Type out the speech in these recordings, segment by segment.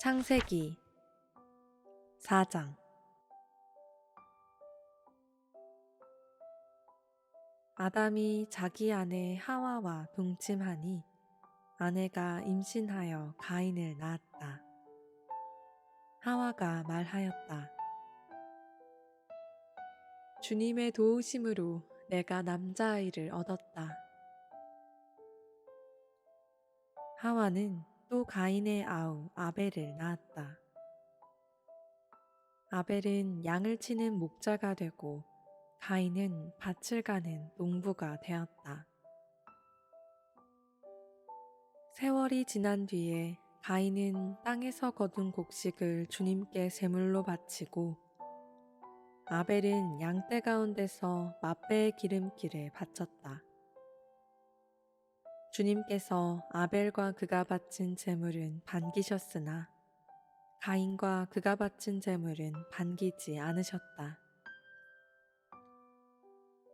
창세기 4장 아담이 자기 아내 하와와 동침하니 아내가 임신하여 가인을 낳았다. 하와가 말하였다. 주님의 도우심으로 내가 남자아이를 얻었다. 하와는 또 가인의 아우 아벨을 낳았다. 아벨은 양을 치는 목자가 되고 가인은 밭을 가는 농부가 되었다. 세월이 지난 뒤에 가인은 땅에서 거둔 곡식을 주님께 제물로 바치고 아벨은 양떼 가운데서 맛배의 기름기를 바쳤다. 주님께서 아벨과 그가 바친 제물은 반기셨으나 가인과 그가 바친 제물은 반기지 않으셨다.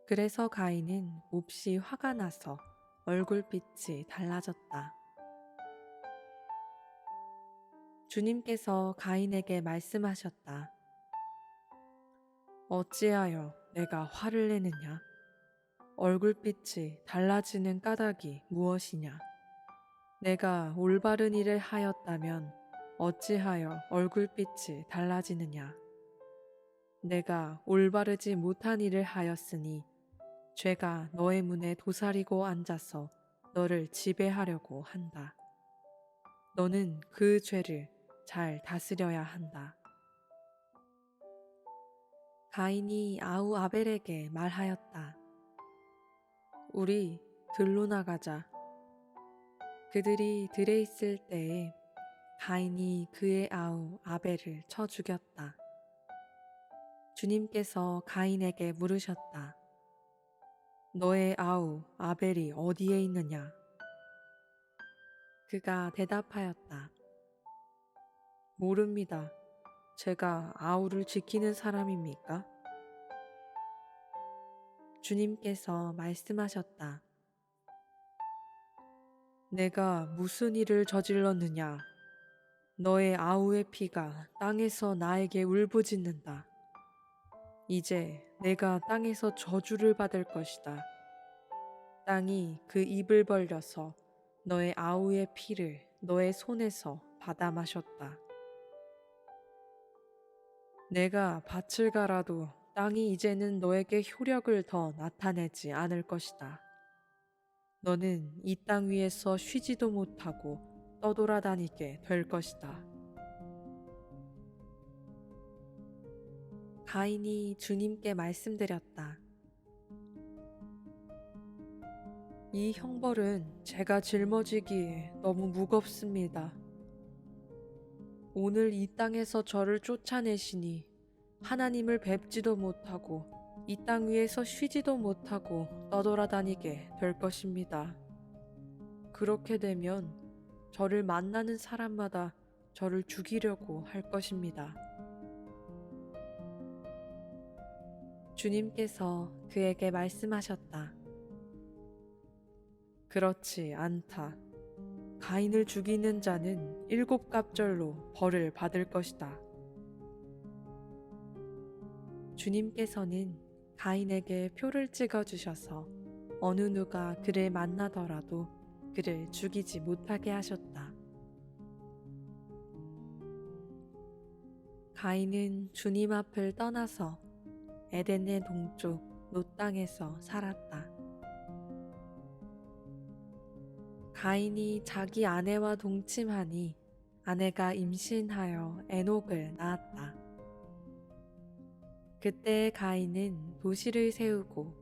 그래서 가인은 몹시 화가 나서 얼굴빛이 달라졌다. 주님께서 가인에게 말씀하셨다. 어찌하여 내가 화를 내느냐? 얼굴빛이 달라지는 까닭이 무엇이냐? 내가 올바른 일을 하였다면 어찌하여 얼굴빛이 달라지느냐? 내가 올바르지 못한 일을 하였으니 죄가 너의 문에 도사리고 앉아서 너를 지배하려고 한다. 너는 그 죄를 잘 다스려야 한다. 가인이 아우 아벨에게 말하였다. 우리 들로 나가자. 그들이 들에 있을 때에 가인이 그의 아우 아벨을 쳐 죽였다. 주님께서 가인에게 물으셨다. 너의 아우 아벨이 어디에 있느냐? 그가 대답하였다. 모릅니다. 제가 아우를 지키는 사람입니까? 주님께서 말씀하셨다. 내가 무슨 일을 저질렀느냐? 너의 아우의 피가 땅에서 나에게 울부짖는다. 이제 내가 땅에서 저주를 받을 것이다. 땅이 그 입을 벌려서 너의 아우의 피를 너의 손에서 받아 마셨다. 내가 밭을 갈아도 땅이 이제는 너에게 효력을 더 나타내지 않을 것이다. 너는 이 땅 위에서 쉬지도 못하고 떠돌아다니게 될 것이다. 가인이 주님께 말씀드렸다. 이 형벌은 제가 짊어지기에 너무 무겁습니다. 오늘 이 땅에서 저를 쫓아내시니 하나님을 뵙지도 못하고 이 땅 위에서 쉬지도 못하고 떠돌아다니게 될 것입니다. 그렇게 되면 저를 만나는 사람마다 저를 죽이려고 할 것입니다. 주님께서 그에게 말씀하셨다. 그렇지 않다. 가인을 죽이는 자는 일곱 갑절로 벌을 받을 것이다. 주님께서는 가인에게 표를 찍어 주셔서 어느 누가 그를 만나더라도 그를 죽이지 못하게 하셨다. 가인은 주님 앞을 떠나서 에덴의 동쪽 노 땅에서 살았다. 가인이 자기 아내와 동침하니 아내가 임신하여 에녹을 낳았다. 그때 가인은 도시를 세우고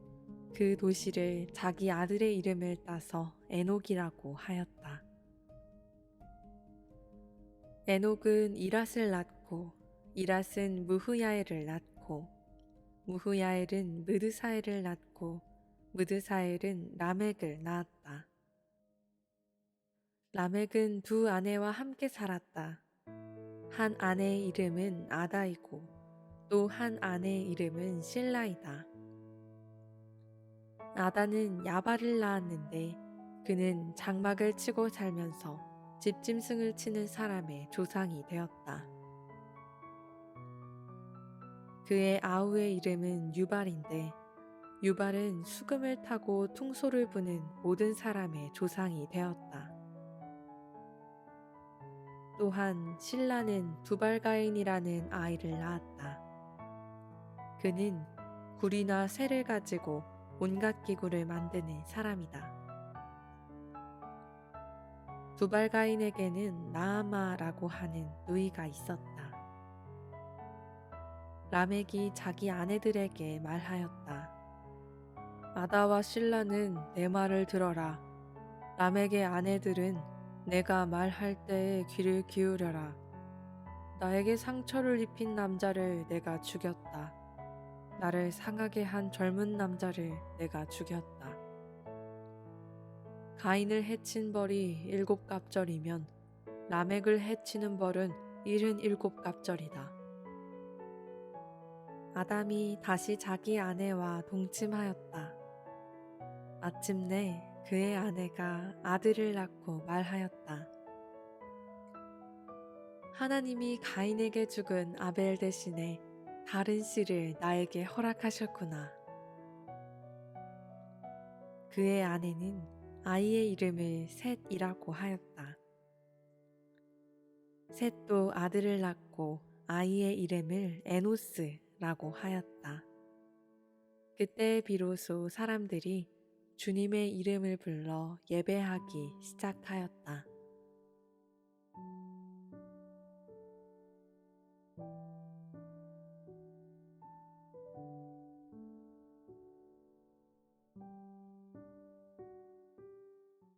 그 도시를 자기 아들의 이름을 따서 에녹이라고 하였다. 에녹은 이랏을 낳고 이랏은 무후야엘을 낳고 무후야엘은 무드사엘을 낳고 무드사엘은 라멕을 낳았다. 라멕은 두 아내와 함께 살았다. 한 아내의 이름은 아다이고 또 한 아내의 이름은 실라이다. 아다는 야발을 낳았는데 그는 장막을 치고 살면서 집짐승을 치는 사람의 조상이 되었다. 그의 아우의 이름은 유발인데 유발은 수금을 타고 퉁소를 부는 모든 사람의 조상이 되었다. 또한 신라는 두발가인이라는 아이를 낳았다. 그는 굴이나 쇠를 가지고 온갖 기구를 만드는 사람이다. 두발가인에게는 나아마라고 하는 누이가 있었다. 라멕이 자기 아내들에게 말하였다. 아다와 신라는 내 말을 들어라. 라멕의 아내들은 내가 말할 때에 귀를 기울여라. 나에게 상처를 입힌 남자를 내가 죽였다. 나를 상하게 한 젊은 남자를 내가 죽였다. 가인을 해친 벌이 일곱 갑절이면 라멕을 해치는 벌은 일흔 일곱 갑절이다. 아담이 다시 자기 아내와 동침하였다. 마침내 그의 아내가 아들을 낳고 말하였다. 하나님이 가인에게 죽은 아벨 대신에 다른 씨를 나에게 허락하셨구나. 그의 아내는 아이의 이름을 셋이라고 하였다. 셋도 아들을 낳고 아이의 이름을 에노스라고 하였다. 그때 비로소 사람들이 주님의 이름을 불러 예배하기 시작하였다.